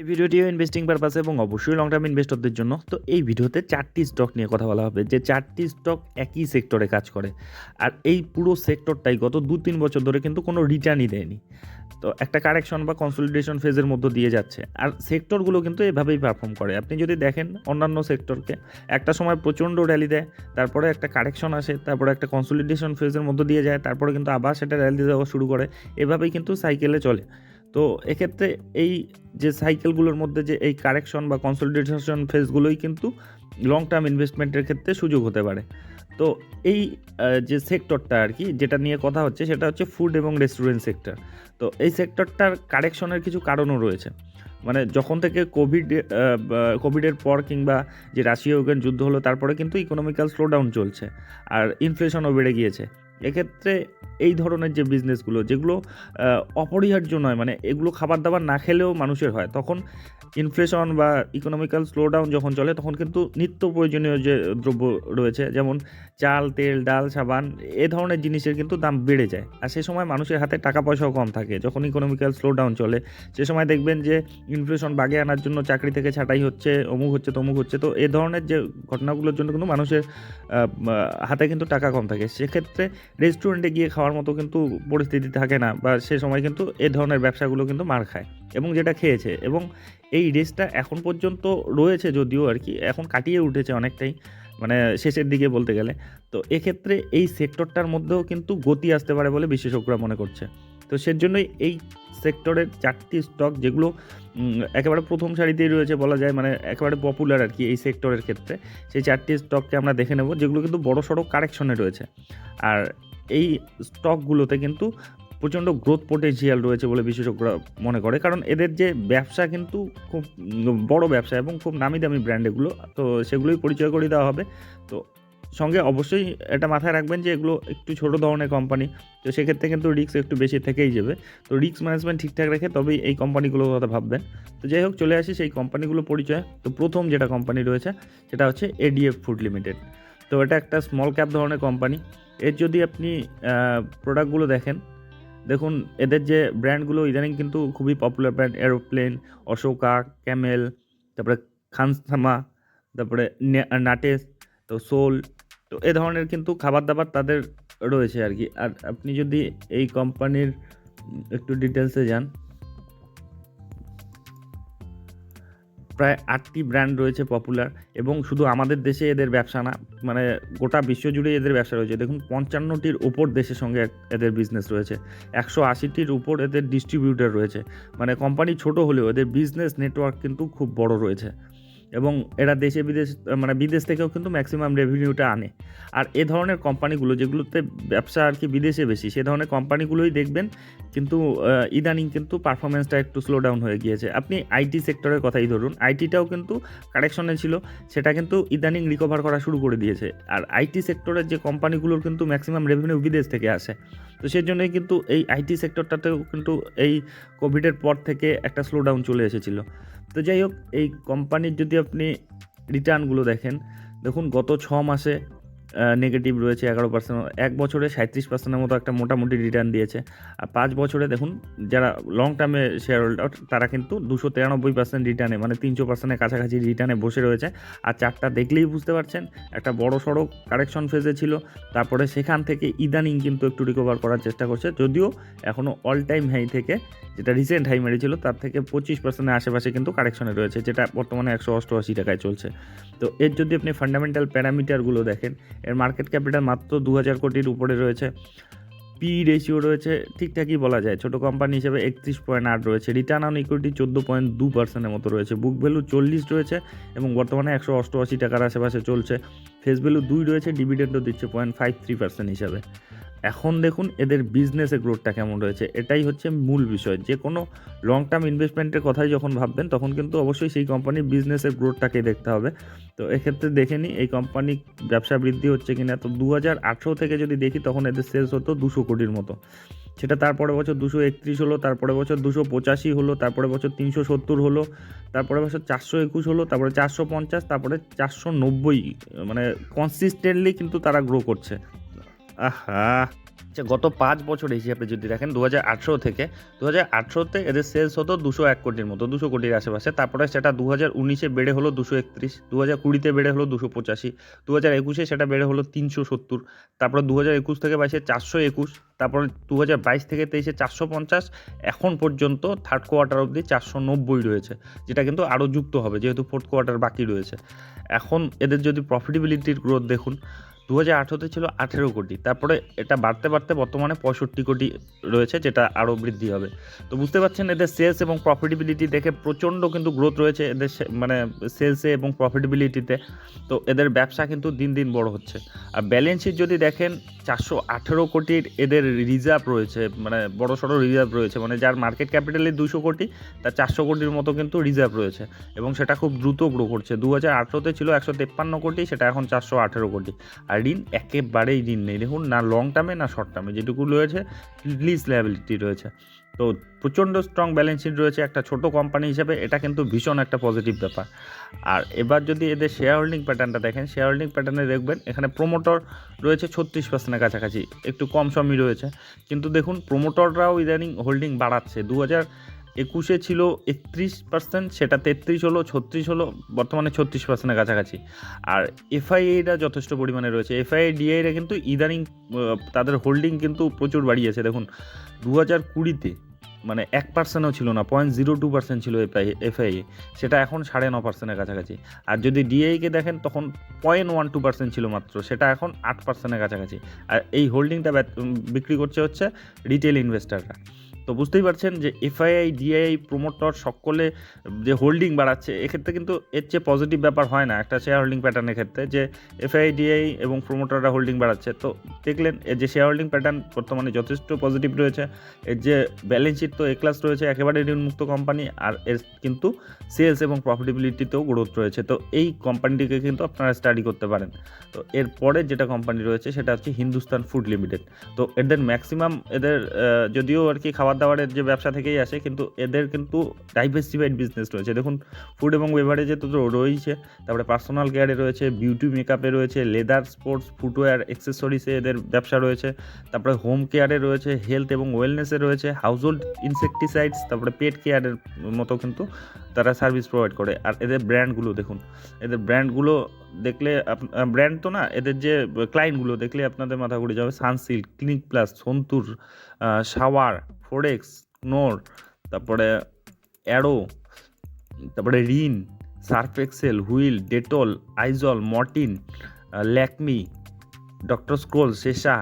এই ভিডিওটিও investing purpose এবং অবশ্যই লং টার্ম ইনভেস্টরদের জন্য। তো এই ভিডিওতে চারটি স্টক নিয়ে কথা বলা হবে, যে চারটি স্টক একই সেক্টরে কাজ করে। আর এই পুরো সেক্টরটাই গত দু তিন বছর ধরে কিন্তু কোনো রিটার্নই দেয়নি। তো একটা কারেকশন বা কনসলিডেশন ফেজের মধ্যে দিয়ে যাচ্ছে। আর সেক্টরগুলো কিন্তু এভাবেই পারফর্ম করে। আপনি যদি দেখেন অন্যান্য সেক্টরকে একটা সময় প্রচণ্ড র্যালি দেয়, তারপরে একটা কারেকশন আসে, তারপরে একটা কনসলিডেশন ফেজের মধ্যে দিয়ে যায়, তারপরে কিন্তু আবার সেটা র্যালি দেওয়া শুরু করে। এভাবেই কিন্তু সাইকেলে চলে। তো এক্ষেত্রে এই যে সাইকেলগুলোর মধ্যে যে এই কারেকশন বা কনসলিডেশন ফেজগুলোই কিন্তু লং টার্ম ইনভেস্টমেন্টের ক্ষেত্রে সুযোগ হতে পারে। তো এই যে সেক্টরটা আর কি, যেটা নিয়ে কথা হচ্ছে, সেটা হচ্ছে ফুড এবং রেস্টুরেন্ট সেক্টর তো এই সেক্টরটার কারেকশনের কিছু কারণও রয়েছে। মানে যখন থেকে কোভিড কোভিডের পর কিংবা যে রাশিয়া ইউক্রেন যুদ্ধ হলো, তারপরে কিন্তু ইকোনমিক্যাল স্লোডাউন চলছে। আর ইনফ্লেশনও বেড়ে গিয়েছে। এক্ষেত্রে এই ধরনের যে বিজনেসগুলো যেগুলো অপরিহার্য নয় মানে এগুলো খাবার দাবার না খেলেও মানুষের হয়, তখন ইনফ্লেশন বা ইকোনমিক্যাল স্লোডাউন যখন চলে, তখন কিন্তু নিত্য প্রয়োজনীয় যে দ্রব্য রয়েছে, যেমন চাল, তেল, ডাল, সাবান, এ ধরনের জিনিসের কিন্তু দাম বেড়ে যায়। আর সে সময় মানুষের হাতে টাকা পয়সাও কম থাকে, যখন ইকোনমিক্যাল স্লোডাউন চলে, সে সময় দেখবেন যে ইনফ্লেশন বাগে আনার জন্য চাকরি থেকে ছাঁটাই হচ্ছে, অমুক হচ্ছে, তমুক হচ্ছে, তো এ ধরনের যে ঘটনাগুলোর জন্য কিন্তু মানুষের হাতে কিন্তু টাকা কম থাকে। সেক্ষেত্রে রেস্টুরেন্টে গিয়ে খাওয়ার মতো কিন্তু পরিস্থিতি থাকে না বা সে সময় কিন্তু এ ধরনের ব্যবসাগুলো কিন্তু মার খায় এবং যেটা খেয়েছে এবং এই রেসটা এখন পর্যন্ত রয়েছে যদিও আর কি, এখন কাটিয়ে উঠেছে অনেকটাই মানে শেষের দিকে বলতে গেলে। তো এক্ষেত্রে এই সেক্টরটার মধ্যেও কিন্তু গতি আসতে পারে বলে বিশেষজ্ঞরা মনে করছে। তো সেজন্যই এই সেক্টরের চারটি স্টক যেগুলো একেবারে প্রথম সারিতেই রয়েছে বলা যায় মানে একেবারে পপুলার আর কি এই সেক্টরের ক্ষেত্রে, সেই চারটি স্টককে আমরা দেখে নেব, যেগুলো কিন্তু বড় সড়ো কারেকশনে রয়েছে। আর এই স্টকগুলোতে কিন্তু প্রচণ্ড গ্রোথ পোটেনশিয়াল রয়েছে বলে বিশেষজ্ঞরা মনে করে, কারণ এদের যে ব্যবসা কিন্তু খুব বড় ব্যবসা এবং খুব নামি দামি ব্র্যান্ড এগুলো, তো সেগুলোই পরিচয় করে দেওয়া হবে। তো সঙ্গে অবশ্যই এটা মাথায় রাখবেন যে এগুলো একটু ছোট ধরনের কোম্পানি তো সেক্ষেত্রে কিন্তু রিস্ক একটু বেশি থেকেই যাবে। তো রিস্ক ম্যানেজমেন্ট ঠিকঠাক রেখে তবেই এই কোম্পানিগুলোর কথা ভাববেন। তো যাই হোক, চলে আসি সেই কোম্পানিগুলো পরিচয়। তো প্রথম যেটা কোম্পানি রয়েছে, সেটা হচ্ছে এডিএফ ফুড লিমিটেড তো এটা একটা স্মল ক্যাপ ধরনের কোম্পানি এর যদি আপনি প্রোডাক্টগুলো দেখেন, দেখুন এদের যে ব্র্যান্ডগুলো ইদানিং কিন্তু খুবই popular brand Aeroplane Ashoka Camel তারপরে খানসামা তারপরে নাটেস তো সোল তো এ ধরনের কিন্তু খাবার দাবার তাদের রয়েছে আর কি। আর আপনি যদি এই কোম্পানির একটু ডিটেলসে যান, প্রায় আটটি ব্র্যান্ড রয়েছে পপুলার এবং শুধু আমাদের দেশে এদের ব্যবসা না মানে গোটা বিশ্ব জুড়ে এদের ব্যবসা রয়েছে। দেখুন, পঞ্চান্নটির উপর দেশের সঙ্গে এদের বিজনেস রয়েছে। একশো আশিটির উপর এদের ডিস্ট্রিবিউটার রয়েছে। মানে কোম্পানি ছোট হলেও এদের বিজনেস নেটওয়ার্ক কিন্তু খুব বড় রয়েছে। এবং এরা দেশে বিদেশ মানে বিদেশ থেকেও কিন্তু ম্যাক্সিমাম রেভিনিউটা আনে। আর এ ধরনের কোম্পানিগুলো যেগুলোতে ব্যবসা আর কি বিদেশে বেশি, সে ধরনের কোম্পানিগুলোই দেখবেন কিন্তু ইদানিং কিন্তু পারফরমেন্সটা একটু স্লো ডাউন হয়ে গিয়েছে। আপনি আইটি সেক্টরের কথাই ধরুন আইটিটাও কিন্তু কারেকশনে ছিল, সেটা কিন্তু ইদানিং রিকভার করা শুরু করে দিয়েছে। আর আইটি সেক্টরের যে কোম্পানিগুলোর কিন্তু ম্যাক্সিমাম রেভিনিউ বিদেশ থেকে আসে। তো সেই জন্যই কিন্তু এই আইটি সেক্টরটাতেও কিন্তু এই কোভিডের পর থেকে একটা স্লো ডাউন চলে এসেছিল। তো যাই হোক, এই কোম্পানির যদি আপনি রিটার্নগুলো দেখেন, দেখুন গত ছ মাসে নেগেটিভ রয়েছে এগারো পার্সেন্ট এক বছরে সাঁত্রিশ পার্সেন্টের মতো একটা মোটামুটি রিটার্ন দিয়েছে। আর পাঁচ বছরে দেখুন, যারা লং টার্মে শেয়ার হোল্ডার তারা কিন্তু দুশো তিরানব্বই পার্সেন্ট রিটার্নে মানে তিনশো পার্সেন্টের কাছাকাছি রিটার্নে বসে রয়েছে। আর চারটা দেখলেই বুঝতে পারছেন, একটা বড় সড়ো কারেকশন ফেজে ছিল, তারপরে সেখান থেকে ইদানিং কিন্তু একটু রিকভার করার চেষ্টা করছে। যদিও এখনও অল টাইম হাই থেকে, যেটা রিসেন্ট হাই মেরেছিল, তার থেকে পঁচিশ পার্সেন্টের আশেপাশে কিন্তু কারেকশনে রয়েছে, যেটা বর্তমানে একশো অষ্টআশি টাকায় চলছে। তো এর যদি আপনি ফান্ডামেন্টাল প্যারামিটারগুলো দেখেন এর মার্কেট ক্যাপিটাল মাত্র দু হাজার কোটির উপরে রয়েছে। পি রেশিও রয়েছে ঠিকঠাকই বলা যায়। ছোট কোম্পানি হিসেবে একত্রিশ পয়েন্ট আট রয়েছে। রিটার্ন অন ইকুইটি চোদ্দ পয়েন্ট দু পার্সেন্টের মতো রয়েছে। বুক ভ্যালু চল্লিশ রয়েছে এবং বর্তমানে একশো অষ্টআশি টাকার আশেপাশে চলছে। ফেস ভ্যালু দুই রয়েছে ডিভিডেন্ডও দিচ্ছে পয়েন্ট ফাইভ থ্রি পার্সেন্ট হিসাবে। এখন দেখুন এদের বিজনেসে গ্রোথটা কেমন রয়েছে। এটাই হচ্ছে মূল বিষয়। যে কোনো লং টার্ম ইনভেস্টমেন্টের কথাই যখন ভাববেন, তখন কিন্তু অবশ্যই সেই কোম্পানির বিজনেসের গ্রোথটাকে দেখতে হবে। তো এক্ষেত্রে দেখে নিই, এই কোম্পানি ব্যবসা বৃদ্ধি হচ্ছে কি না তো দু হাজার আঠেরো থেকে যদি দেখি, তখন এদের সেলস হতো দুশো কোটির মতো। সেটা তারপরে বছর দুশো একত্রিশ হলো, তারপরে বছর দুশো পঁচাশি হলো, তারপরে বছর তিনশো সত্তর হলো, তারপরে বছর চারশো একুশ হলো, তারপরে চারশো পঞ্চাশ, তারপরে চারশো নব্বই মানে কনসিস্টেন্টলি কিন্তু তারা গ্রো করছে। আহা। আচ্ছা গত পাঁচ বছর হিসেবে যদি দেখেন দু হাজার আঠেরো থেকে দু হাজার আঠেরোতে এদের সেলস হতো দুশো এক কোটির মতো, দুশো কোটির আশেপাশে। তারপরে সেটা দু হাজার উনিশে বেড়ে হলো দুশো একত্রিশ দু হাজার কুড়িতে বেড়ে হলো দুশো পঁচাশি দু হাজার একুশে সেটা বেড়ে হলো তিনশো সত্তর, তারপরে দু হাজার একুশ থেকে বাইশে চারশো একুশ, তারপরে দু হাজার বাইশ থেকে তেইশে চারশো পঞ্চাশ, এখন পর্যন্ত থার্ড কোয়ার্টার অবধি চারশো নব্বই রয়েছে, যেটা কিন্তু আরও যুক্ত হবে, যেহেতু ফোর্থ কোয়ার্টার বাকি রয়েছে। এখন এদের যদি প্রফিটেবিলিটির গ্রোথ দেখুন দু হাজার আঠেরোতে ছিল আঠেরো কোটি। তারপরে এটা বাড়তে বাড়তে বর্তমানে পঁয়ষট্টি কোটি রয়েছে, যেটা আরও বৃদ্ধি হবে। তো বুঝতে পারছেন, এদের সেলস এবং প্রফিটেবিলিটি দেখে প্রচণ্ড কিন্তু গ্রোথ রয়েছে এদের মানে সেলসে এবং প্রফিটেবিলিটিতে তো। এদের ব্যবসা কিন্তু দিন দিন বড় হচ্ছে। আর ব্যালেন্স শিট যদি দেখেন, চারশো আঠেরো কোটির এদের রিজার্ভ রয়েছে মানে বড় সড়ো রিজার্ভ রয়েছে। মানে যার মার্কেট ক্যাপিটালে দুশো কোটি, তার চারশো কোটির মতো কিন্তু রিজার্ভ রয়েছে। এবং সেটা খুব দ্রুত গ্রো করছে। দু হাজার আঠেরোতে ছিল একশো তেপ্পান্ন কোটি, সেটা এখন চারশো আঠেরো কোটি। আর ঋণ একেবারেই ঋণ নেই। দেখুন, না লং টার্মে না শর্ট টার্মে যেটুকু রয়েছে লিজ লায়াবিলিটি রয়েছে। তো প্রচণ্ড স্ট্রং ব্যালেন্স শিট রয়েছে একটা ছোট কোম্পানি হিসেবে, এটা কিন্তু ভীষণ একটা পজিটিভ ব্যাপার। আর এবার যদি এদের শেয়ার হোল্ডিং প্যাটার্নটা দেখেন শেয়ার হোল্ডিং প্যাটার্নে দেখবেন, এখানে প্রোমোটর রয়েছে ছত্রিশ পার্সেন্টের কাছাকাছি, একটু কম সমই রয়েছে। কিন্তু দেখুন প্রোমোটররাও ইদানিং হোল্ডিং বাড়াচ্ছে। দু হাজার একুশে ছিল একত্রিশ পার্সেন্ট সেটা তেত্রিশ হলো, ছত্রিশ হলো, বর্তমানে ছত্রিশ পার্সেন্টের কাছাকাছি। আর এফআইএরা যথেষ্ট পরিমাণে রয়েছে। এফআইএ ডিআইরা কিন্তু ইদানিং তাদের হোল্ডিং কিন্তু প্রচুর বাড়িয়েছে। দেখুন দু হাজার কুড়িতে মানে এক পার্সেন্টও ছিল না পয়েন্ট জিরো টু পার্সেন্ট ছিল এফআই সেটা এখন সাড়ে ন পার্সেন্টের কাছাকাছি। আর যদি ডিআইকে দেখেন, তখন পয়েন্ট ওয়ান টু পার্সেন্ট ছিল মাত্র। সেটা এখন আট পার্সেন্টের কাছাকাছি। আর এই হোল্ডিংটা বিক্রি করছে হচ্ছে রিটেল ইনভেস্টাররা তো বুঝতেই পারছেন যে এফআইআই ডিআই প্রমোটর সকলে যে হোল্ডিং বাড়াচ্ছে, এক্ষেত্রে কিন্তু এর চেয়ে পজিটিভ ব্যাপার হয় না একটা শেয়ার হোল্ডিং প্যাটার্নের ক্ষেত্রে যে এফআই ডিআই এবং প্রমোটররা হোল্ডিং বাড়াচ্ছে। তো দেখলেন এর যে শেয়ার হোল্ডিং প্যাটার্ন বর্তমানে যথেষ্ট পজিটিভ রয়েছে, এর যে ব্যালেন্স শিট তো এ ক্লাস রয়েছে, একেবারে ঋণমুক্ত কোম্পানি আর এর কিন্তু সেলস এবং প্রফিটেবিলিটিতেও গ্রোথ রয়েছে। তো এই কোম্পানিটিকে কিন্তু আপনারা স্টাডি করতে পারেন। তো এরপরে যেটা কোম্পানি রয়েছে সেটা হচ্ছে হিন্দুস্তান ফুড লিমিটেড তো এদের ম্যাক্সিমাম এদের যদিও আর কি খাবার দাবারের যে ব্যবসা থেকেই আসে, কিন্তু এদের কিন্তু ডাইভার্সিফাইড বিজনেস রয়েছে। দেখুন ফুড এবং বেভারেজে তো রয়েছে তারপরে পার্সোনাল কেয়ারে রয়েছে বিউটি মেকআপে রয়েছে লেদার স্পোর্টস ফুটওয়্যার অ্যাক্সেসরিসে এদের ব্যবসা রয়েছে, তারপরে হোম কেয়ারে রয়েছে হেলথ এবং ওয়েলনেসে রয়েছে হাউসহোল্ড ইনসেকটিসাইডস তারপরে পেট কেয়ারের মতো কিন্তু তারা সার্ভিস প্রোভাইড করে। আর এদের ব্র্যান্ডগুলো দেখুন, এদের ব্র্যান্ডগুলো দেখলে ব্র্যান্ড তো না, এদের যে ক্লায়েন্টগুলো দেখলে আপনাদের মাথা ঘুরে যাবে Sunsilk Clinic Plus Santoor shower ফোরেক্স নোর তারপরে অ্যারো তারপরে Rin Surf Excel Wheel Dettol Aizawl Mortein Lakme doctor Scholl Sesa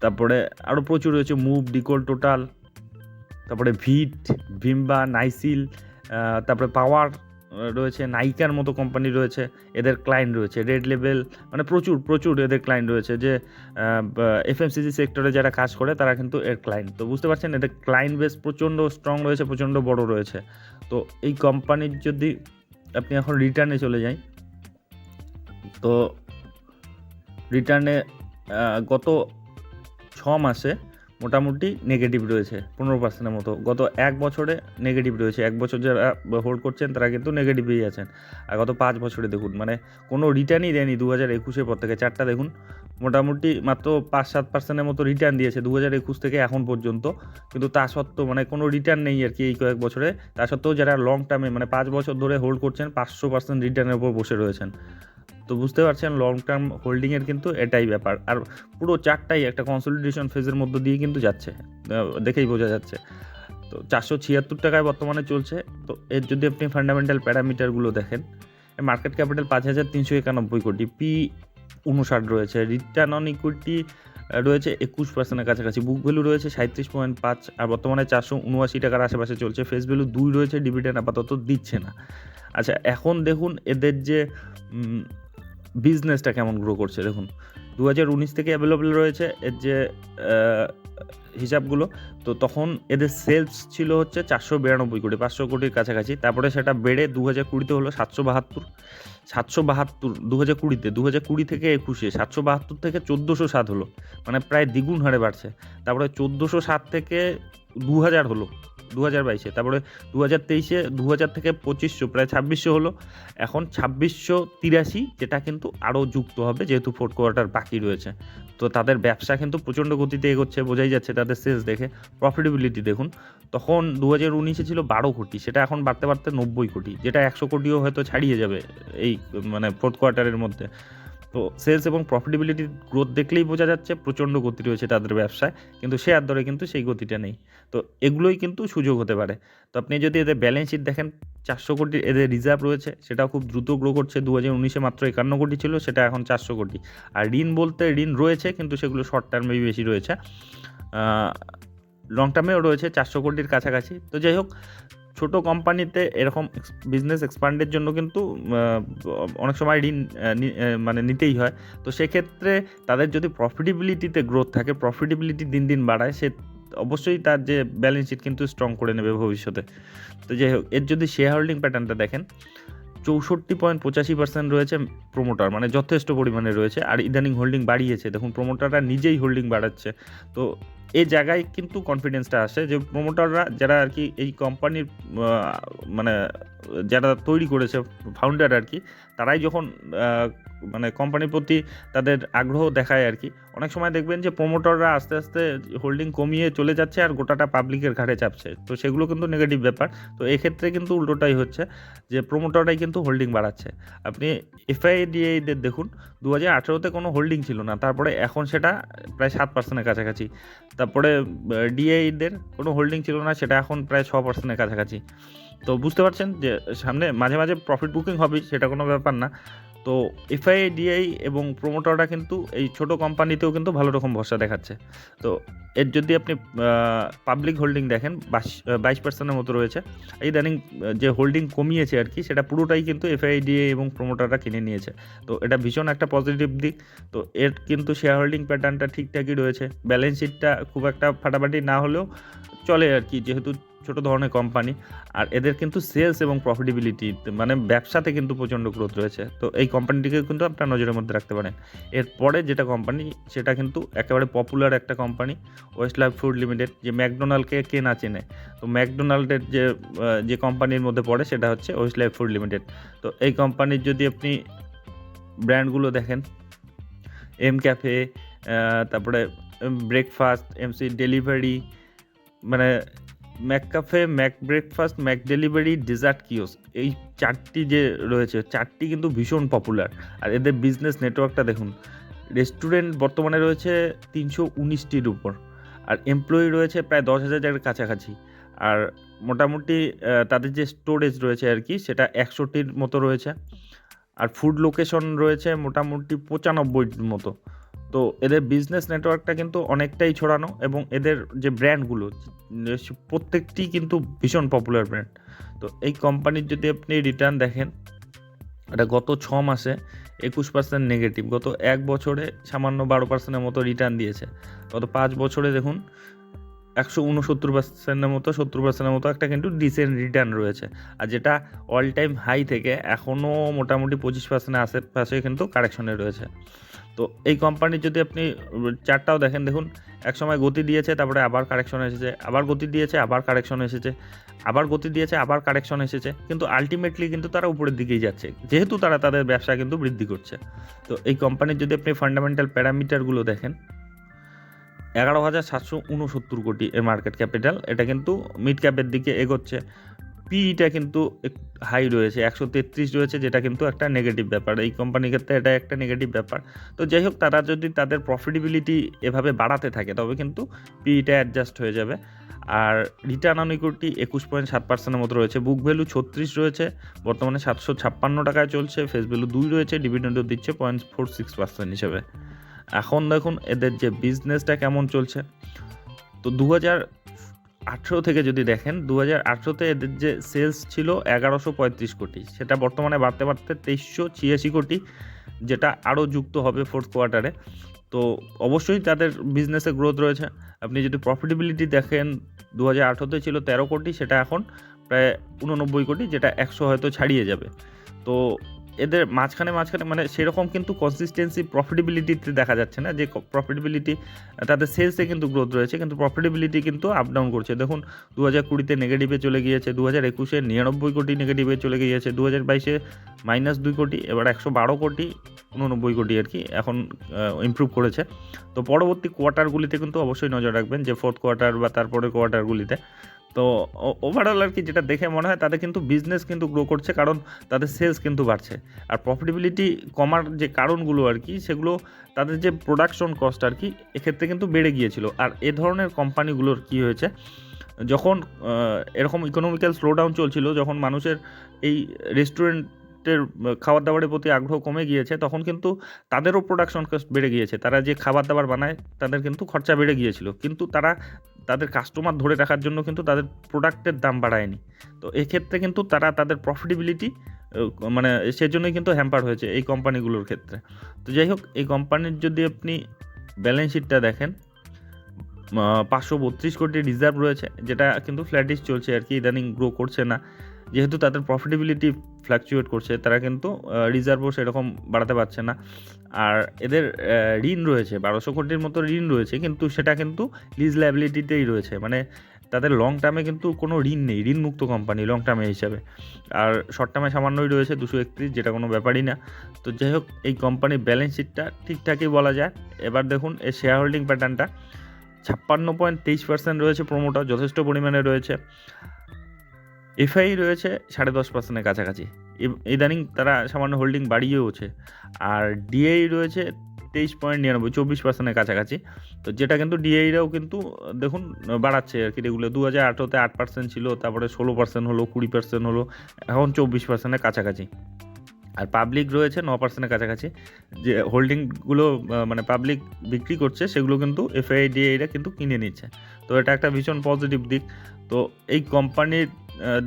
তারপরে আরও প্রচুর রয়েছে মুভ ডিকোল টোটাল তারপরে ভিট ভিম্বা নাইসিল তারপরে পাওয়ার রয়েছে, নাইকার মতো কোম্পানি রয়েছে, এদের ক্লায়েন্ট রয়েছে রেড লেভেল মানে প্রচুর প্রচুর এদের ক্লায়েন্ট রয়েছে যে এফএমসিজি সেক্টরে যারা কাজ করে, তারা কিন্তু এর ক্লায়েন্ট তো বুঝতে পারছেন, এদের ক্লায়েন্ট বেস প্রচণ্ড স্ট্রং রয়েছে, প্রচণ্ড বড় রয়েছে। তো এই কোম্পানির যদি আপনি এখন রিটার্নে চলে যাই, তো রিটার্নে গত ছ মাসে মোটামুটি নেগেটিভ রয়েছে, পনেরো পার্সেন্টের মতো। গত এক বছরে নেগেটিভ রয়েছে। এক বছর যারা হোল্ড করছেন, তারা কিন্তু নেগেটিভই আছেন। আর গত পাঁচ বছরে দেখুন মানে কোনো রিটার্নই দেয়নি দু হাজার একুশের পর থেকে। চারটা দেখুন, মোটামুটি মাত্র পাঁচ সাত পার্সেন্টের মতো রিটার্ন দিয়েছে দু হাজার একুশ থেকে এখন পর্যন্ত। কিন্তু তা সত্ত্বেও মানে কোনো রিটার্ন নেই আর কি এই কয়েক বছরে। তা সত্ত্বেও যারা লং টার্মে মানে পাঁচ বছর ধরে হোল্ড করছেন, পাঁচশো পার্সেন্ট রিটার্নের উপর বসে রয়েছেন। তো বুঝতে পারছেন লং টার্ম হোল্ডিংয়ের কিন্তু এটাই ব্যাপার। আর পুরো চারটাই একটা কনসলিডেশন ফেজের মধ্য দিয়ে কিন্তু যাচ্ছে দেখেই বোঝা যাচ্ছে। তো চারশো ছিয়াত্তর টাকায় বর্তমানে চলছে। তো এর যদি আপনি ফান্ডামেন্টাল প্যারামিটারগুলো দেখেন মার্কেট ক্যাপিটাল পাঁচ হাজার তিনশো একানব্বই কোটি পি উনষাট রয়েছে রিটার্ন অন ইকুইটি রয়েছে একুশ পার্সেন্টের কাছাকাছি বুক ভ্যালু রয়েছে সাঁত্রিশ পয়েন্ট পাঁচ, আর বর্তমানে চারশো উনআশি টাকার আশেপাশে চলছে ফেস ভ্যালু দুই রয়েছে ডিভিডেন্ড আপাতত দিচ্ছে না। আচ্ছা এখন দেখুন এদের যে বিজনেসটা কেমন গ্রো করছে? দেখুন দু হাজার উনিশ থেকে অ্যাভেলেবেল রয়েছে এর যে হিসাবগুলো, তো তখন এদের সেলস ছিল হচ্ছে চারশো বিরানব্বই কোটি, পাঁচশো কোটির কাছাকাছি। তারপরে সেটা বেড়ে দু হাজার কুড়িতে হলো সাতশো বাহাত্তর। সাতশো বাহাত্তর দু হাজার কুড়িতে দু হাজার কুড়ি থেকে একুশে, সাতশো বাহাত্তর থেকে চোদ্দোশো সাত হলো। মানে প্রায় দ্বিগুণ হারে বাড়ছে। তারপরে চোদ্দোশো সাত থেকে দু হাজার হলো দু হাজার বাইশে। তারপরে দু হাজার তেইশে দু হাজার থেকে পঁচিশশো, প্রায় ছাব্বিশশো হলো। এখন ছাব্বিশশো তিরাশি, যেটা কিন্তু আরও যুক্ত হবে, যেহেতু ফোর্থ কোয়ার্টার বাকি রয়েছে। তো তাদের ব্যবসা কিন্তু প্রচণ্ড গতিতে এগোচ্ছে, বোঝাই যাচ্ছে তাদের সেলস দেখে। প্রফিটেবিলিটি দেখুন, তখন দু হাজার উনিশে ছিল বারো কোটি, সেটা এখন বাড়তে বাড়তে নব্বই কোটি, যেটা একশো কোটিও হয়তো ছাড়িয়ে যাবে এই মানে ফোর্থ কোয়ার্টারের মধ্যে। তো সেলস এবং প্রফিটেবিলিটির গ্রোথ দেখলেই বোঝা যাচ্ছে প্রচণ্ড গতি রয়েছে তাদের ব্যবসায়, কিন্তু শেয়ার দরে কিন্তু সেই গতিটা নেই। তো এগুলোই কিন্তু সুযোগ হতে পারে। তো আপনি যদি এদের ব্যালেন্স শিট দেখেন, চারশো কোটি এদের রিজার্ভ রয়েছে, সেটাও খুব দ্রুত গ্রো করছে। দু হাজার উনিশে মাত্র একান্ন কোটি ছিল, সেটা এখন চারশো কোটি। আর ঋণ বলতে ঋণ রয়েছে, কিন্তু সেগুলো শর্ট টার্মেই বেশি রয়েছে। লং টার্মেও রয়েছে চারশো কোটির কাছাকাছি। তো যাই হোক ছোট কোম্পানিতে এরকম বিজনেস এক্সপান্ডের জন্য কিন্তু অনেক সময় ঋণ মানে নিতেই হয়। তো সেক্ষেত্রে তাদের যদি প্রফিটেবিলিটিতে গ্রোথ থাকে প্রফিটেবিলিটি দিন দিন বাড়ায়, সে অবশ্যই তার যে ব্যালেন্স শিট কিন্তু স্ট্রং করে নেবে ভবিষ্যতে। তো যাই হোক, এর যদি শেয়ার হোল্ডিং প্যাটার্নটা দেখেন, চৌষট্টি পয়েন্ট পঁচাশি পার্সেন্ট রয়েছে প্রোমোটার মানে যথেষ্ট পরিমাণে রয়েছে। আর ইদানিং হোল্ডিং বাড়িয়েছে। দেখুন প্রোমোটাররা নিজেই হোল্ডিং বাড়াচ্ছে। তো এই জায়গায় কিন্তু কনফিডেন্সটা আসে যে প্রোমোটাররা যারা আর কি এই কোম্পানির মানে যারা তৈরি করেছে ফাউন্ডার আর কি, তারাই যখন মানে কোম্পানির প্রতি তাদের আগ্রহ দেখায় আর কি, অনেক সময় দেখবেন যে প্রোমোটাররা আস্তে আস্তে হোল্ডিং কমিয়ে চলে যাচ্ছে আর গোটাটা পাবলিকের ঘাড়ে চাপছে। তো সেগুলো কিন্তু নেগেটিভ ব্যাপার। তো এক্ষেত্রে কিন্তু উল্টোটাই হচ্ছে যে প্রোমোটাররাই কিন্তু হোল্ডিং বাড়াচ্ছে। আপনি এফআইডিএদের দেখুন দু হাজার আঠেরোতে কোনো হোল্ডিং ছিল না, তারপরে এখন সেটা প্রায় সাত পার্সেন্টের কাছাকাছি। তারপরে ডিএইদের কোনো হোল্ডিং ছিল না, সেটা এখন প্রায় ছ পার্সেন্টের কাছাকাছি। তো বুঝতে পারছেন যে সামনে মাঝে মাঝে প্রফিট বুকিং হবে, সেটা কোনো ব্যাপার না। তো এফআই ডিআই এবং প্রোমোটাররা কিন্তু এই ছোট কোম্পানিতেও কিন্তু ভালো রকম ভরসা দেখাচ্ছে। তো এর যদি আপনি পাবলিক হোল্ডিং দেখেন, বাইশ বাইশ পার্সেন্টের মতো রয়েছে। ইদানিং যে হোল্ডিং কমিয়েছে আর কি, সেটা পুরোটাই কিন্তু এফআইডিএ এবং প্রোমোটাররা কিনে নিয়েছে। তো এটা ভীষণ একটা পজিটিভ দিক। তো এর কিন্তু শেয়ার হোল্ডিং প্যাটার্নটা ঠিকঠাকই রয়েছে। ব্যালেন্স শিটটা খুব একটা ফাটাফাটি না হলেও চলে আর কি। যেহেতু ছোট ধরনের কোম্পানি আর এদের কিন্তু সেলস এবং প্রফিটেবিলিটি মানে ব্যবসাতে কিন্তু প্রচণ্ড গ্রোথ রয়েছে। তো এই কোম্পানিটিকে কিন্তু আপনার নজরের মধ্যে রাখতে পারেন। এরপরে যেটা কোম্পানি সেটা কিন্তু একেবারে পপুলার একটা company Westlife Food Limited যে ম্যাকডোনাল্ডকে কে না চেনে। তো ম্যাকডোনাল্ডের যে যে কোম্পানির মধ্যে পড়ে, সেটা হচ্ছে ওয়েস্ট লাইফ ফুড লিমিটেড তো এই কোম্পানির যদি আপনি ব্র্যান্ডগুলো দেখেন এম ক্যাফে তারপরে ব্রেকফাস্ট এমসি ডেলিভারি মানে McCafe McBreakfast McDelivery dessert kiosk এই চারটি যে রয়েছে, চারটি কিন্তু ভীষণ পপুলার আর এদের বিজনেস নেটওয়ার্কটা দেখুন রেস্টুরেন্ট বর্তমানে রয়েছে তিনশো উনিশটির উপর, আর এমপ্লয়ি রয়েছে প্রায় দশ হাজারের কাছাকাছি। আর মোটামুটি তাদের যে স্টোরেজ রয়েছে আর কি, সেটা একশোটির মতো রয়েছে। আর ফুড লোকেশন রয়েছে মোটামুটি পঁচানব্বইটির মতো। তো এদের বিজনেস নেটওয়ার্কটা কিন্তু অনেকটাই ছড়ানো এবং এদের যে ব্র্যান্ডগুলো প্রত্যেকটি কিন্তু ভীষণ পপুলার ব্র্যান্ড তো এই কোম্পানির যদি আপনি রিটার্ন দেখেন, এটা গত ছ মাসে একুশ পার্সেন্ট নেগেটিভ গত এক বছরে সামান্য বারো পার্সেন্টের মতো রিটার্ন দিয়েছে। গত পাঁচ বছরে দেখুন, একশো উনসত্তর পার্সেন্টের মতো, সত্তর পার্সেন্টের মতো একটা কিন্তু ডিসেন্ট রিটার্ন রয়েছে। আর যেটা অল টাইম হাই থেকে এখনও মোটামুটি পঁচিশ পার্সেন্টের আশেপাশে কিন্তু কারেকশনে রয়েছে। তো এই কোম্পানির যদি আপনি চারটাও দেখেন, দেখুন এক সময় গতি দিয়েছে, তারপরে আবার কারেকশন এসেছে, আবার গতি দিয়েছে, আবার কারেকশন এসেছে, আবার গতি দিয়েছে, আবার কারেকশন এসেছে, কিন্তু আলটিমেটলি কিন্তু তারা উপরের দিকেই যাচ্ছে, যেহেতু তারা তাদের ব্যবসা কিন্তু বৃদ্ধি করছে। তো এই কোম্পানির যদি আপনি ফান্ডামেন্টাল প্যারামিটারগুলো দেখেন, এগারো হাজার সাতশো উনসত্তর কোটি এর মার্কেট ক্যাপিটাল এটা কিন্তু মিড ক্যাপের দিকে এগোচ্ছে। পিইটা কিন্তু হাই রয়েছে, একশো তেত্রিশ রয়েছে, যেটা কিন্তু একটা নেগেটিভ ব্যাপার। এই কোম্পানির ক্ষেত্রে এটা একটা নেগেটিভ ব্যাপার। তো যাই হোক তারা যদি তাদের প্রফিটেবিলিটি এভাবে বাড়াতে থাকে, তবে কিন্তু পিইটা অ্যাডজাস্ট হয়ে যাবে। আর রিটার্ন অন ইকুইটি একুশ পয়েন্ট সাত পার্সেন্টের মতো রয়েছে। বুক ভ্যালু ছত্রিশ রয়েছে, বর্তমানে সাতশো ছাপ্পান্ন টাকায় চলছে। ফেস ভ্যালু দুই রয়েছে ডিভিডেন্ডও দিচ্ছে পয়েন্ট ফোর সিক্স পার্সেন্ট হিসেবে। এখন দেখুন, এদের যে বিজনেসটা কেমন চলছে। তো দু হাজার আঠেরো থেকে যদি দেখেন দু হাজার আঠেরোতে এদের যে সেলস ছিল এগারোশো পঁয়ত্রিশ কোটি। সেটা বর্তমানে বাড়তে বাড়তে তেইশশো ছিয়াশি কোটি, যেটা আরও যুক্ত হবে ফোর্থ কোয়ার্টারে তো অবশ্যই তাদের বিজনেসে গ্রোথ রয়েছে। আপনি যদি প্রফিটেবিলিটি দেখেন দু হাজার আঠেরোতে ছিল তেরো কোটি, সেটা এখন প্রায় উননব্বই কোটি, যেটা একশো হয়তো ছাড়িয়ে যাবে। তো এদের মাঝখানে মাঝখানে মানে সেরকম কিন্তু কনসিস্টেন্সি প্রফিটেবিলিটিতে দেখা যাচ্ছে না, যে প্রফিটেবিলিটি তাদের সেলসে কিন্তু গ্রোথ রয়েছে, কিন্তু প্রফিটেবিলিটি কিন্তু আপ ডাউন করছে। দেখুন দু হাজার কুড়িতে নেগেটিভে চলে গিয়েছে দু হাজার একুশে নিরানব্বই কোটি নেগেটিভে চলে গিয়েছে দু হাজার বাইশে মাইনাস দুই কোটি, এবার একশো বারো কোটি উননব্বই কোটি আর কি এখন ইমপ্রুভ করেছে। তো পরবর্তী কোয়ার্টারগুলিতে কিন্তু অবশ্যই নজর রাখবেন, যে ফোর্থ কোয়ার্টার বা তারপরের কোয়ার্টারগুলিতে তো ওভারঅল আর কি যেটা দেখে মনে হয় তাদের কিন্তু বিজনেস কিন্তু গ্রো করছে, কারণ তাদের সেলস কিন্তু বাড়ছে। আর প্রফিটেবিলিটি কমার যে কারণগুলো আর কি, সেগুলো তাদের যে প্রোডাকশন কস্ট আর কি, এক্ষেত্রে কিন্তু বেড়ে গিয়েছিল। আর এ ধরনের কোম্পানিগুলোর কি হয়েছে, যখন এরকম ইকোনমিক্যাল স্লোডাউন চলছিল, যখন মানুষের এই রেস্টুরেন্টের খাবার দাবারের প্রতি আগ্রহ কমে গিয়েছে, তখন কিন্তু তাদেরও প্রোডাকশন কস্ট বেড়ে গিয়েছে। তারা যে খাবার দাবার বানায়, তাদের কিন্তু খরচা বেড়ে গিয়েছিল। কিন্তু তারা তাদের কাস্টমার ধরে রাখার জন্য কিন্তু তাদের প্রোডাক্টের দাম বাড়ায়নি। তো এক্ষেত্রে কিন্তু তারা তাদের প্রফিটেবিলিটি মানে সেজন্যই কিন্তু হ্যাম্পার হয়েছে এই কোম্পানিগুলোর ক্ষেত্রে। তো যাই হোক, এই কোম্পানির যদি আপনি ব্যালেন্স শিটটা দেখেন পাঁচশো বত্রিশ কোটি রিজার্ভ রয়েছে, যেটা কিন্তু ফ্ল্যাটিস চলছে আর কি, ইদানিং গ্রো করছে না। যেহেতু তাদের প্রফিটেবিলিটি ফ্ল্যাকচুয়েট করছে, তারা কিন্তু রিজার্ভও সেরকম বাড়াতে পারছে না। আর এদের ঋণ রয়েছে, বারোশো কোটির মতো ঋণ রয়েছে, কিন্তু সেটা কিন্তু লিজ লাইবিলিটিতেই রয়েছে। মানে তাদের লং টার্মে কিন্তু কোনো ঋণ নেই, ঋণমুক্ত কোম্পানি লং টার্মে হিসাবে। আর শর্ট টার্মে সামান্যই রয়েছে, দুশো একত্রিশ, যেটা কোনো ব্যাপারই না। তো যাই হোক, এই কোম্পানির ব্যালেন্স শিটটা ঠিকঠাকই বলা যায় এবার দেখুন এর শেয়ার হোল্ডিং প্যাটার্নটা ছাপ্পান্ন পয়েন্ট তেইশ পার্সেন্ট রয়েছে প্রোমোটার যথেষ্ট পরিমাণে রয়েছে। এফআই রয়েছে সাড়ে দশ পার্সেন্টের কাছাকাছি। ইদানিং তারা সামান্য হোল্ডিং বাড়িয়েওছে আর ডিআই রয়েছে তেইশ পয়েন্ট নিরানব্বই, চব্বিশ পার্সেন্টের কাছাকাছি। তো যেটা কিন্তু ডিআইরাও কিন্তু, দেখুন, বাড়াচ্ছে আর কি। রেগুলার দু হাজার আঠেরোতে আট পার্সেন্ট ছিল, তারপরে ষোলো পার্সেন্ট হলো, কুড়ি পার্সেন্ট হলো, এখন চব্বিশ পার্সেন্টের কাছাকাছি। আর পাবলিক রয়েছে ন পার্সেন্টের কাছাকাছি। যে হোল্ডিংগুলো মানে পাবলিক বিক্রি করছে, সেগুলো কিন্তু এফআই ডিআইরা কিন্তু কিনে নিচ্ছে। তো এটা একটা ভীষণ পজিটিভ দিক। তো এই কোম্পানির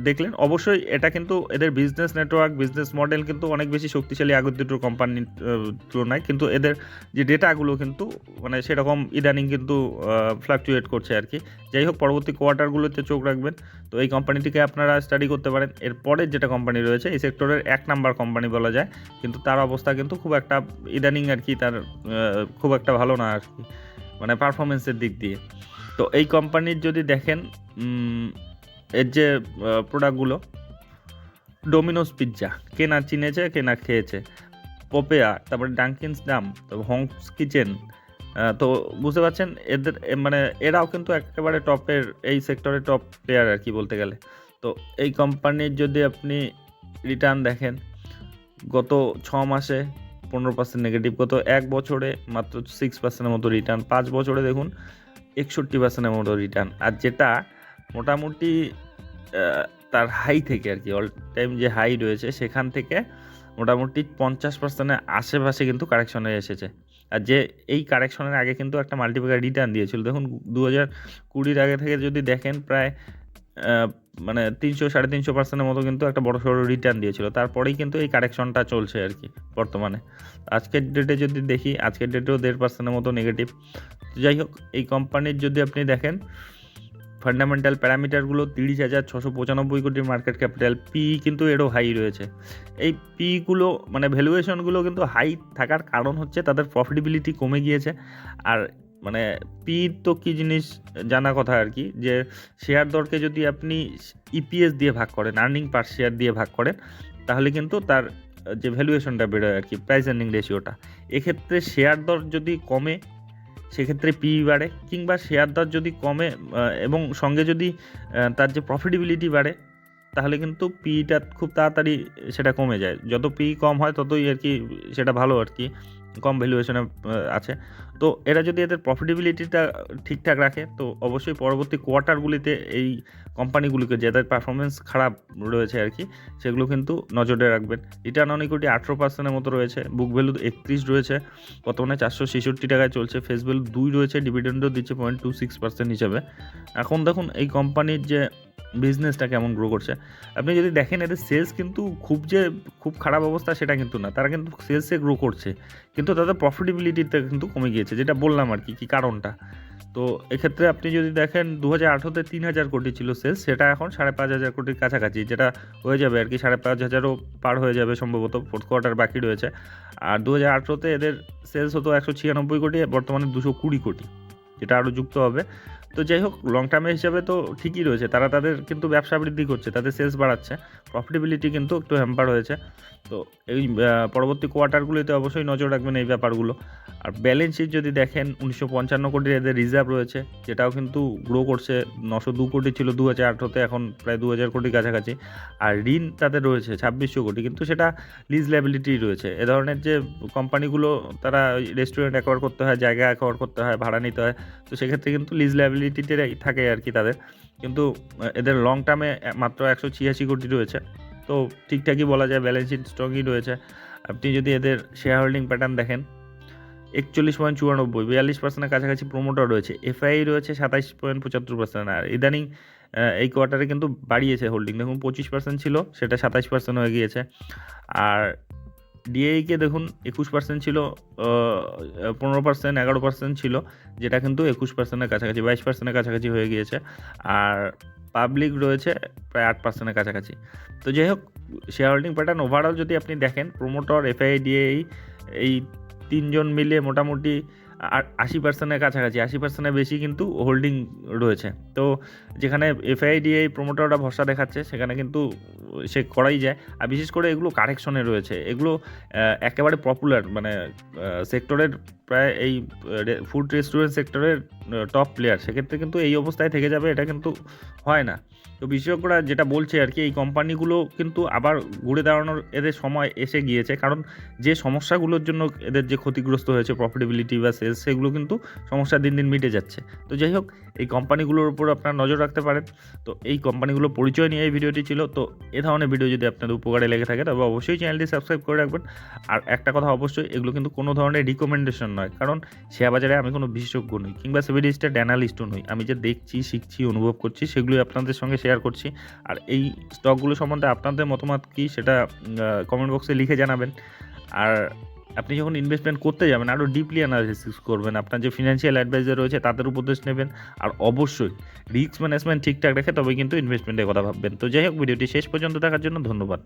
দেখলেন। অবশ্যই এটা কিন্তু এদের বিজনেস নেটওয়ার্ক বিজনেস মডেল কিন্তু অনেক বেশি শক্তিশালী আগের দুটো কোম্পানির তুলনায়। কিন্তু এদের যে ডেটাগুলো কিন্তু মানে সেরকম ইদানিং কিন্তু ফ্লাকচুয়েট করছে আর কি। যাই হোক, পরবর্তী কোয়ার্টারগুলোতে চোখ রাখবেন। তো এই কোম্পানিটিকে আপনারা স্টাডি করতে পারেন। এরপরের যেটা কোম্পানি রয়েছে, এই সেক্টরের এক নাম্বার কোম্পানি বলা যায়। কিন্তু তার অবস্থা কিন্তু খুব একটা ইদানিং আর কি তার খুব একটা ভালো না আর কি। মানে পারফরমেন্সের দিক দিয়ে। তো এই কোম্পানির যদি দেখেন এর যে প্রোডাক্টগুলো ডোমিনোস পিৎজা কে না চিনেছে, কে না খেয়েছে পোপেয়া তারপরে ডাঙ্কিন্স ডাম তারপর হংস কিচেন তো বুঝতে পারছেন, এদের মানে এরাও কিন্তু একেবারে টপের এই সেক্টরে টপ প্লেয়ার আর কি বলতে গেলে। তো এই কোম্পানির যদি আপনি রিটার্ন দেখেন, গত ছ মাসে পনেরো পার্সেন্ট নেগেটিভ গত এক বছরে মাত্র সিক্স পার্সেন্টের মতো রিটার্ন পাঁচ বছরে দেখুন, একষট্টি পার্সেন্টের মতো রিটার্ন আর যেটা মোটামুটি তার হাই থেকে আর কি অল টাইম যে হাই রয়েছে, সেখান থেকে মোটামুটি পঞ্চাশ পার্সেন্টের আশেপাশে কিন্তু কারেকশনে এসেছে। আর যে এই কারেকশনের আগে কিন্তু একটা মাল্টিপ্যাকার রিটার্ন দিয়েছিল। দেখুন দু হাজার কুড়ির আগে থেকে যদি দেখেন প্রায় মানে তিনশো, সাড়ে তিনশো পার্সেন্টের মতো কিন্তু একটা বড় সড়ো রিটার্ন দিয়েছিল। তারপরেই কিন্তু এই কারেকশনটা চলছে আর কি বর্তমানে। আজকের ডেটে যদি দেখি, আজকের ডেটেও দেড় পার্সেন্টের মতো নেগেটিভ যাই হোক, এই কোম্পানির যদি আপনি দেখেন ফান্ডামেন্টাল প্যারামিটারগুলো তিরিশ হাজার ছশো পঁচানব্বই কোটির মার্কেট ক্যাপিটাল পি কিন্তু এরও হাই রয়েছে। এই পিগুলো মানে ভ্যালুয়েশনগুলো কিন্তু হাই থাকার কারণ হচ্ছে তাদের প্রফিটেবিলিটি কমে গিয়েছে। আর মানে পি তো কী জিনিস জানা কথা আর কি, যে শেয়ার দরকে যদি আপনি ইপিএস দিয়ে ভাগ করেন আর্নিং পার শেয়ার দিয়ে ভাগ করেন, তাহলে কিন্তু তার যে ভ্যালুয়েশনটা বেরোয় আর কি প্রাইস আর্নিং রেশিওটা এক্ষেত্রে শেয়ার দর যদি কমে সেক্ষেত্রে পি বাড়ে কিংবা শেয়ার দর যদি কমে এবং সঙ্গে যদি তার যে প্রফিটেবিলিটি বাড়ে, তাহলে কিন্তু পিটা খুব তাড়াতাড়ি সেটা কমে যায়। যত পি কম হয় ততই আর কি সেটা ভালো আর কি। কম ভ্যালুয়েশনে আছে। তো এরা যদি এদের প্রফিটেবিলিটিটা ঠিকঠাক রাখে, তো অবশ্যই পরবর্তী কোয়ার্টারগুলিতে এই কোম্পানিগুলিকে যাদের পারফরমেন্স খারাপ রয়েছে আর কি সেগুলো কিন্তু নজরে রাখবেন। রিটার্ন অন ইকুইটি আঠেরো পার্সেন্টের মতো রয়েছে বুক ভ্যালু একত্রিশ রয়েছে, বর্তমানে চারশো ছেষট্টি টাকায় চলছে ফেস ভ্যালু দুই রয়েছে ডিভিডেন্ডও দিচ্ছে পয়েন্ট টু সিক্স পার্সেন্ট হিসাবে। এখন দেখুন, এই কোম্পানির যে বিজনেসটা কেমন গ্রো করছে। আপনি যদি দেখেন এদের সেলস কিন্তু খুব যে, খুব খারাপ অবস্থা সেটা কিন্তু না। তারা কিন্তু সেলসে গ্রো করছে। কিন্তু তাদের প্রফিটেবিলিটিতে কিন্তু কমে গিয়েছে, যেটা বললাম আর কি, কী কারণটা? তো এক্ষেত্রে আপনি যদি দেখেন দু হাজার আঠেরোতে তিন হাজার কোটি ছিল সেলস সেটা এখন সাড়ে পাঁচ হাজার কোটির কাছাকাছি, যেটা হয়ে যাবে আর কি, সাড়ে পাঁচ হাজারও পার হয়ে যাবে সম্ভবত ফোর্থ কোয়ার্টার বাকি রয়েছে। আর দু হাজার আঠেরোতে এদের সেলস হতো একশো ছিয়ানব্বই কোটি, বর্তমানে দুশো কুড়ি কোটি, যেটা আরও যুক্ত হবে। তো যাই হোক লং টার্মের হিসাবে তো ঠিকই রয়েছে। তারা তাদের কিন্তু ব্যবসা বৃদ্ধি করছে, তাদের সেলস বাড়াচ্ছে। প্রফিটেবিলিটি কিন্তু একটু হ্যাম্পার হয়েছে। তো এই পরবর্তী কোয়ার্টারগুলিতে অবশ্যই নজর রাখবেন এই ব্যাপারগুলো। আর ব্যালেন্স শিট যদি দেখেন, উনিশশো পঞ্চান্ন কোটির এদের রিজার্ভ রয়েছে, যেটাও কিন্তু গ্রো করছে। নশো দু কোটি ছিল দু হাজার আঠেরোতে, এখন প্রায় দু হাজার কোটির কাছাকাছি। আর ঋণ তাদের রয়েছে ছাব্বিশশো কোটি, কিন্তু সেটা লিজ ল্যাবিলিটি রয়েছে। এ ধরনের যে কোম্পানিগুলো তারা রেস্টুরেন্ট অ্যাকোয়ার করতে হয়, জায়গা অ্যাকোয়ার করতে হয়, ভাড়া নিতে হয়, তো সেক্ষেত্রে কিন্তু লিজ ল্যাবিলিটিতে থাকে আর কি তাদের। কিন্তু এদের লং টার্মে মাত্র একশো ছিয়াশি কোটি রয়েছে। তো ঠিকঠাকই বলা যায় ব্যালেন্স শিট স্ট্রংই রয়েছে। আপনি যদি এদের শেয়ার হোল্ডিং প্যাটার্ন দেখেন, একচল্লিশ পয়েন্ট চুরানব্বই, বিয়াল্লিশ পার্সেন্টের কাছাকাছি প্রমোটার রয়েছে। এফআই রয়েছে সাতাইশ পয়েন্ট পঁচাত্তর পার্সেন্ট আর ইদানিং এই কোয়ার্টারে কিন্তু বাড়িয়েছে হোল্ডিং দেখুন, পঁচিশ পার্সেন্ট ছিল, সেটা সাতাশ পার্সেন্ট হয়ে গিয়েছে। আর ডিএইকে দেখুন একুশ পার্সেন্ট ছিল পনেরো পার্সেন্ট এগারো পার্সেন্ট ছিল, যেটা কিন্তু একুশ পার্সেন্টের কাছাকাছি, বাইশ পার্সেন্টের কাছাকাছি হয়ে গিয়েছে। আর পাবলিক রয়েছে প্রায় আট পার্সেন্টের কাছাকাছি। তো যাই হোক শেয়ার হোল্ডিং প্যাটার্ন ওভারঅল যদি আপনি দেখেন প্রোমোটর এফআইডিএই এই তিনজন মিলে মোটামুটি আশি পার্সেন্টের কাছাকাছি, আশি পার্সেন্টের বেশি কিন্তু হোল্ডিং রয়েছে। তো যেখানে এফআইডিএই প্রোমোটররা ভরসা দেখাচ্ছে, সেখানে কিন্তু সে করাই যায়। আর বিশেষ করে এগুলো কারেকশনে রয়েছে। এগুলো একেবারে পপুলার মানে সেক্টরের প্রায় এই ফুড রেস্টুরেন্ট সেক্টরের টপ প্লেয়ার সেক্ষেত্রে কিন্তু এই অবস্থায় থেকে যাবে, এটা কিন্তু হয় না। তো বিশেষজ্ঞরা যেটা বলছে আর কি, এই কোম্পানিগুলো কিন্তু আবার ঘুরে দাঁড়ানোর এদের সময় এসে গিয়েছে। কারণ যে সমস্যাগুলোর জন্য এদের যে ক্ষতিগ্রস্ত হয়েছে প্রফিটেবিলিটি বা সেলস সেগুলো কিন্তু সমস্যা দিন দিন মিটে যাচ্ছে। তো যাই হোক, এই কোম্পানিগুলোর উপর আপনারা নজর রাখতে পারেন। তো এই কোম্পানিগুলোর পরিচয় নিয়ে এই ভিডিওটি ছিল। তো এ ধরনের ভিডিও যদি আপনাদের উপকারে লেগে থাকে, তবে অবশ্যই চ্যানেলটি সাবস্ক্রাইব করে রাখবেন। আর একটা কথা অবশ্যই, এগুলো কিন্তু কোনো ধরনের রিকমেন্ডেশন নয়। কারণ শেয়ার বাজারে আমি কোনো বিশেষজ্ঞ নই, কিংবা সেভিডিস্টেড অ্যানালিস্টও নই। আমি যে দেখছি, শিখছি, অনুভব করছি, সেগুলোই আপনাদের সঙ্গে শেয়ার করছি। আর এই স্টকগুলো সম্বন্ধে আপনাদের মতামত কী সেটা কমেন্ট বক্সে লিখে জানাবেন। আর আপনি যখন ইনভেস্টমেন্ট করতে যাবেন আরও ডিপলি অ্যানালিসিস করবেন, আপনার যে ফিনান্সিয়াল অ্যাডভাইজার রয়েছে তাদের উপদেশ নেবেন। আর অবশ্যই রিস্ক ম্যানেজমেন্ট ঠিকঠাক রেখে তবে কিন্তু ইনভেস্টমেন্টের কথা ভাববেন। তো যাই হোক, ভিডিওটি শেষ পর্যন্ত দেখার জন্য ধন্যবাদ।